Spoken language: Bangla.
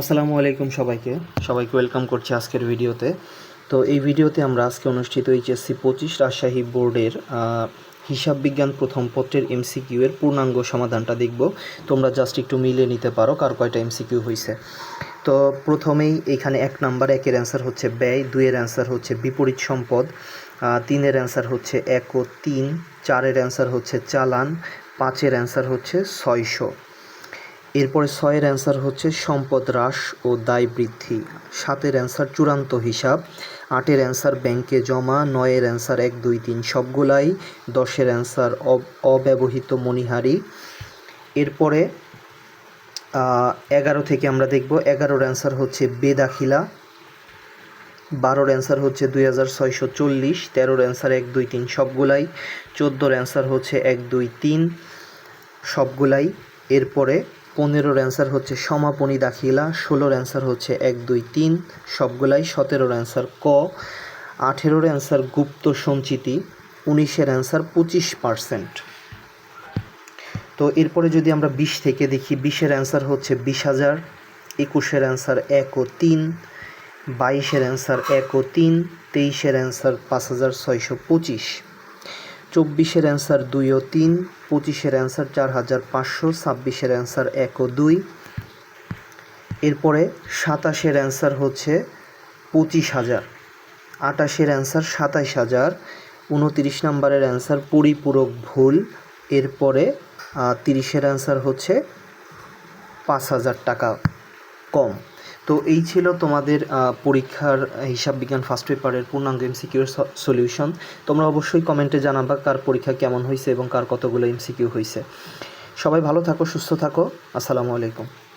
আসসালামু আলাইকুম সবাইকে। সবাইকে ওয়েলকাম করছি আজকের ভিডিওতে। তো এই ভিডিওতে আমরা আজকে অনুষ্ঠিত এইচএসসি পঁচিশ রাজশাহী বোর্ডের হিসাব বিজ্ঞান প্রথম পত্রের এমসিকিউ এর পূর্ণাঙ্গ সমাধানটা দেখব। তোমরা জাস্ট একটু মিলিয়ে নিতে পারো কার কয়টা এমসিকিউ হয়েছে তো প্রথমেই এখানে এক নাম্বার একের অ্যান্সার হচ্ছে ব্যয়, দুইয়ের অ্যান্সার হচ্ছে বিপরীত সম্পদ তিনের অ্যান্সার হচ্ছে এক ও তিন, চারের অ্যান্সার হচ্ছে চালান, পাঁচের অ্যান্সার হচ্ছে ছয়শো। এরপরে ছয়ের অ্যান্সার হচ্ছে সম্পদ হ্রাস ও দায় বৃদ্ধি। সাতের অ্যান্সার চূড়ান্ত হিসাব, আটের অ্যান্সার ব্যাংকে জমা, নয়ের অ্যান্সার এক, দুই, তিন সবগুলাই দশের অ্যান্সার অব- অব্যবহৃত মণিহারি। এরপরে এগারো থেকে আমরা দেখব, এগারোর অ্যান্সার হচ্ছে বেদাখিলা, বারোর অ্যান্সার হচ্ছে দুই হাজার ছয়শো চল্লিশ, তেরোর অ্যান্সার এক, দুই, তিন সবগুলাই চোদ্দোর অ্যান্সার হচ্ছে এক, দুই, তিন সবগুলাই এরপরে পনেরোর অ্যান্সার হচ্ছে সমাপনী দাখিলা, ষোলোর অ্যান্সার হচ্ছে এক, দুই, তিন, সবগুলাই সতেরোর অ্যান্সার ক, আঠেরোর অ্যান্সার গুপ্ত সঞ্চিতি, উনিশের অ্যান্সার পঁচিশ পার্সেন্ট তো এরপরে যদি আমরা বিশ থেকে দেখি, বিশের অ্যান্সার হচ্ছে বিশ হাজার, একুশের অ্যান্সার এক ও তিন, বাইশের অ্যান্সার এক ও তিন, তেইশের অ্যান্সার পাঁচ হাজার ছয়শো পঁচিশ। চব্বিশের অ্যান্সার দুই ও তিন, পঁচিশের অ্যান্সার চার হাজার পাঁচশো, ছাব্বিশের অ্যান্সার এক ও দুই। এরপরে সাতাশের অ্যান্সার হচ্ছে পঁচিশ হাজার, আটাশের অ্যান্সার সাতাইশ হাজার, উনতিরিশ নাম্বারের অ্যান্সার পরিপূরক ভুল, এরপরে তিরিশের অ্যান্সার হচ্ছে পাঁচ হাজার টাকা কম। তো এই ছিল তোমাদের পরীক্ষার হিসাব বিজ্ঞান ফার্স্ট পেপারের পূর্ণাঙ্গ এম এমসিকিউর সলিউশন তোমরা অবশ্যই কমেন্টে জানাবা কার পরীক্ষা কেমন হয়েছে এবং কার কতগুলো এম এমসিকিউ হয়েছে সবাই ভালো থাকো, সুস্থ থাকো। আসসালামু আলাইকুম।